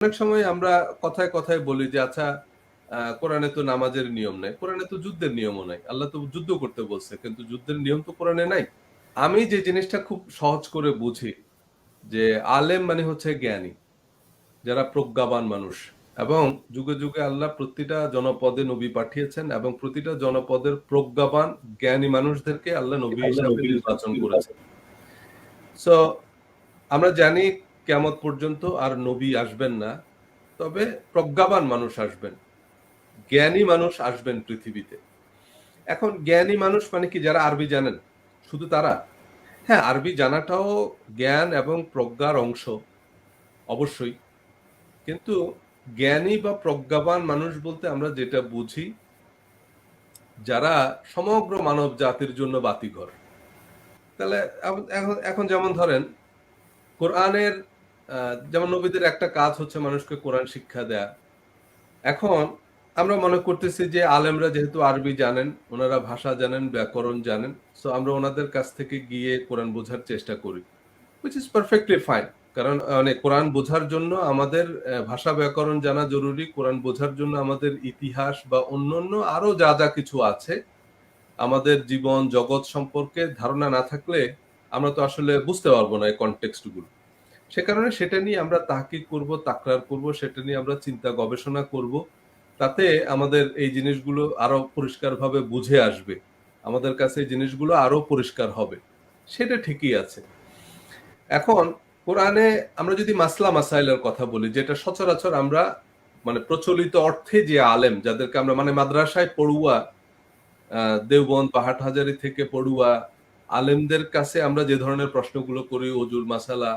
অনেক সময় আমরা কথায় কথায় বলি যে আচ্ছা কোরআনে তো নামাজের নিয়ম নাই কোরআনে তো যুদ্ধের নিয়মও নাই। আল্লাহ তো যুদ্ধ করতে বলছে কিন্তু যুদ্ধের নিয়ম তো কোরআনে নাই। আমি যে জিনিসটা খুব সহজ করে বুঝি যে আলেম মানে হচ্ছে জ্ঞানী যারা প্রজ্ঞাবান মানুষ। এবং যুগে যুগে আল্লাহ প্রতিটা জনপদে নবী পাঠিয়েছেন এবং প্রতিটা জনপদের প্রজ্ঞাবান জ্ঞানী মানুষদেরকে আল্লাহ নবী হিসাবে নির্বাচন করেছেন। সো আমরা জানি কেমত পর্যন্ত আর নবী আসবেন না, তবে প্রজ্ঞাবান মানুষ আসবেন। জ্ঞানী মানুষ আসবেন পৃথিবীতে। এখন জ্ঞানী মানুষ মানে কি যারা আরবি জানেন? শুধু তারা? হ্যাঁ আরবি জানাটাও জ্ঞান এবং প্রজ্ঞার অংশ, অবশ্যই। কিন্তু জ্ঞানী বা প্রজ্ঞাবান মানুষ বলতে আমরা যেটা বুঝি, যারা সমগ্র মানব জাতির জন্য বাতিঘর। তাহলে এখন- এখন যেমন ধরেন, কোরআনের যেমন নবীদের একটা কাজ হচ্ছে মানুষকে কোরআন শিক্ষা দেয়া। এখন আমরা মনে করতেছি যে আলেমরা যেহেতু আরবি জানেন, ওনারা ভাষা জানেন, ব্যাকরণ জানেন সো আমরা ওনাদের কাছ থেকে গিয়ে কোরআন বোঝার চেষ্টা করি উইচ ইজ পারফেক্টলি ফাইন কারণ মানে কোরআন বোঝার জন্য আমাদের ভাষা ব্যাকরণ জানা জরুরি, কোরআন বোঝার জন্য আমাদের ইতিহাস বা অন্যান্য আরও যা যা কিছু আছে, আমাদের জীবন, জগৎ সম্পর্কে ধারণা না থাকলে আমরা তো আসলে বুঝতে পারব না এই কনটেক্সটগুলো। সে কারণে সেটা নিয়ে আমরা তাহকিক করব তাকরার করব সেটা নিয়ে আমরা চিন্তা গবেষণা করব। তাতে আমাদের এই জিনিসগুলো আরও পরিষ্কারভাবে বুঝে আসবে। আমাদের কাছে এই জিনিসগুলো আরও পরিষ্কার হবে। সেটা ঠিকই আছে। এখন কোরআনে আমরা যদি মাসলা মাসাইলের কথা বলি যেটা সচরাচর আমরা মানে প্রচলিত অর্থে যে আলেম যাদেরকে আমরা মানে মাদ্রাসায় পড়ুয়া আহ, দেওবন্দ পাহাড় হাজারি থেকে পড়ুয়া আলেমদের কাছে আমরা যে ধরনের প্রশ্নগুলো করি অজুর মাসালা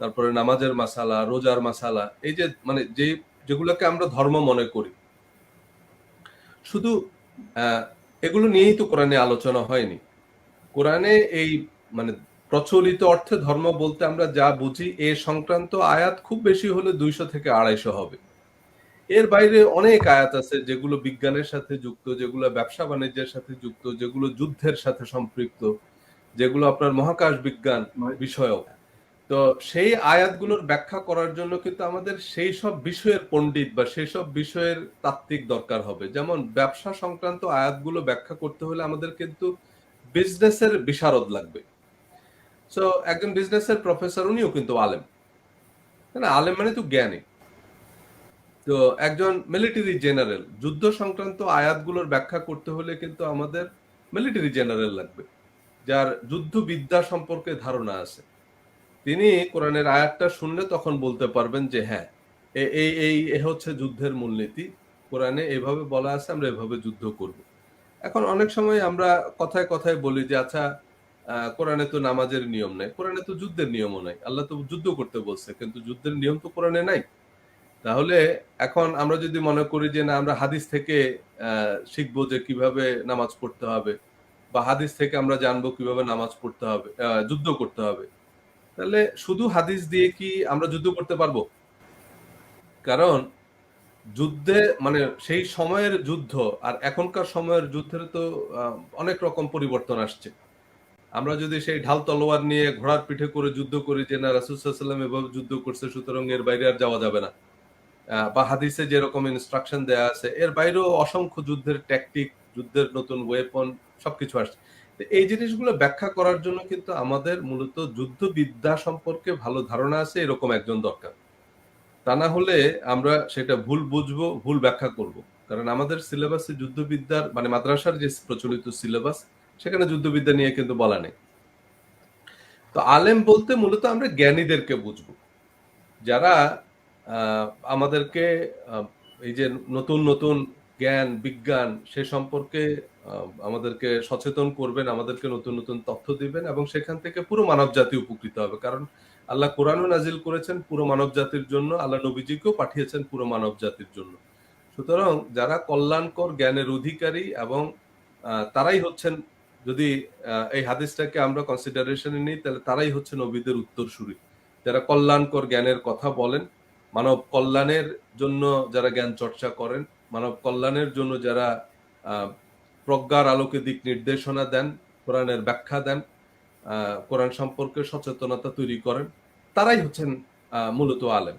তারপরে নামাজের মাসালা রোজার মাসালা এই যে মানে যে যেগুলোকে আমরা ধর্ম মনে করি। শুধু এগুলো নিয়েই তো কোরআনে আলোচনা হয়নি। কোরআনে এই মানে প্রচলিত অর্থে ধর্ম বলতে আমরা যা বুঝি এ সংক্রান্ত আয়াত খুব বেশি হলে দুইশো থেকে আড়াইশো হবে। এর বাইরে অনেক আয়াত আছে যেগুলো বিজ্ঞানের সাথে যুক্ত যেগুলো ব্যবসা বাণিজ্যের সাথে যুক্ত যেগুলো যুদ্ধের সাথে সম্পৃক্ত যেগুলো আপনার মহাকাশ বিজ্ঞান বিষয়ক তো সেই আয়াতগুলোর ব্যাখ্যা করার জন্য কিন্তু আমাদের সেই সব বিষয়ের পণ্ডিত বা সেই সব বিষয়ের তাত্ত্বিক দরকার হবে। যেমন ব্যবসা সংক্রান্ত আয়াতগুলো ব্যাখ্যা করতে হলে আমাদের কিন্তু বিজনেসের বিশারদ লাগবে। সো একজন বিজনেসের প্রফেসর উনিও কিন্তু আলেম। না? আলেম মানে তো জ্ঞানী। তো একজন মিলিটারি জেনারেল যুদ্ধ সংক্রান্ত আয়াতগুলোর ব্যাখ্যা করতে হলে কিন্তু আমাদের মিলিটারি জেনারেল লাগবে, যার যুদ্ধবিদ্যা সম্পর্কে ধারণা আছে। তিনি কোরআনের আয়াতটা শুনলে তখন বলতে পারবেন যে হ্যাঁ এই এই হচ্ছে যুদ্ধের মূলনীতি। কোরআনে এভাবে বলা আছে, আমরা এভাবে যুদ্ধ করব। এখন অনেক সময় আমরা কথায় কথায় বলি যে আচ্ছা কোরআনে তো নামাজের নিয়ম নাই, কোরআনে তো যুদ্ধের নিয়মও নাই। আল্লাহ তো যুদ্ধ করতে বলছে, কিন্তু যুদ্ধের নিয়ম তো কোরআনে নাই। তাহলে এখন আমরা যদি মনে করি যে, না, আমরা হাদিস থেকে শিখব যে কীভাবে নামাজ পড়তে হবে, বা হাদিস থেকে আমরা জানব কীভাবে নামাজ পড়তে হবে যুদ্ধ করতে হবে তাহলে শুধু হাদিস দিয়ে কি আমরা যুদ্ধ করতে পারব? কারণ যুদ্ধে মানে সেই সময়ের যুদ্ধ আর এখনকার সময়ের যুদ্ধের তো অনেক রকম পরিবর্তন আসছে। আমরা যদি সেই ঢাল তলোয়ার নিয়ে ঘোড়ার পিঠে করে যুদ্ধ করি যে না রাসুসাল্লাম এভাবে যুদ্ধ করছে, সুতরাং এর বাইরে আর যাওয়া যাবে না। বা হাদিসে যেরকম ইনস্ট্রাকশন দেয়া আছে, এর বাইরেও অসংখ্য যুদ্ধের ট্যাকটিক যুদ্ধের নতুন ওয়েপন সবকিছু আসছে। এই জিনিসগুলো ব্যাখ্যা করার জন্য কিন্তু আমাদের মূলত যুদ্ধবিদ্যা সম্পর্কে ভালো ধারণা আছে, এরকম একজন দরকার। তা না হলে আমরা সেটা ভুল বুঝব, ভুল ব্যাখ্যা করব। কারণ আমাদের সিলেবাসে যুদ্ধবিদ্যার মানে মাদ্রাসার যে প্রচলিত সিলেবাস সেখানে যুদ্ধবিদ্যা নিয়ে কিন্তু বলা নেই। তো আলেম বলতে মূলত আমরা জ্ঞানীদেরকে বুঝব। যারা আমাদেরকে এই যে নতুন নতুন জ্ঞান, বিজ্ঞান, সে সম্পর্কে আমাদেরকে সচেতন করবেন, আমাদেরকে নতুন নতুন তথ্য দিবেন এবং সেখান থেকে পুরো মানব জাতি উপকৃত হবে। কারণ আল্লাহ কোরআনও নাজিল করেছেন পুরো মানব জাতির জন্য, আল্লাহ নবীজিকেও পাঠিয়েছেন পুরো মানব জাতির জন্য। সুতরাং যারা কল্যাণকর জ্ঞানের অধিকারী এবং তারাই হচ্ছেন, যদি এই হাদিসটাকে আমরা কনসিডারেশনে নিই, তাহলে তারাই হচ্ছে নবীদের উত্তরসূরি। যারা কল্যাণকর জ্ঞানের কথা বলেন, মানব কল্যাণের জন্য যারা জ্ঞান চর্চা করেন মানব কল্যাণের জন্য যারা প্রজ্ঞার আলোকে দিক নির্দেশনা দেন, কোরআনের ব্যাখ্যা দেন কোরআন সম্পর্কে সচেতনতা তৈরি করেন, তারাই হচ্ছেন মূলত আলেম।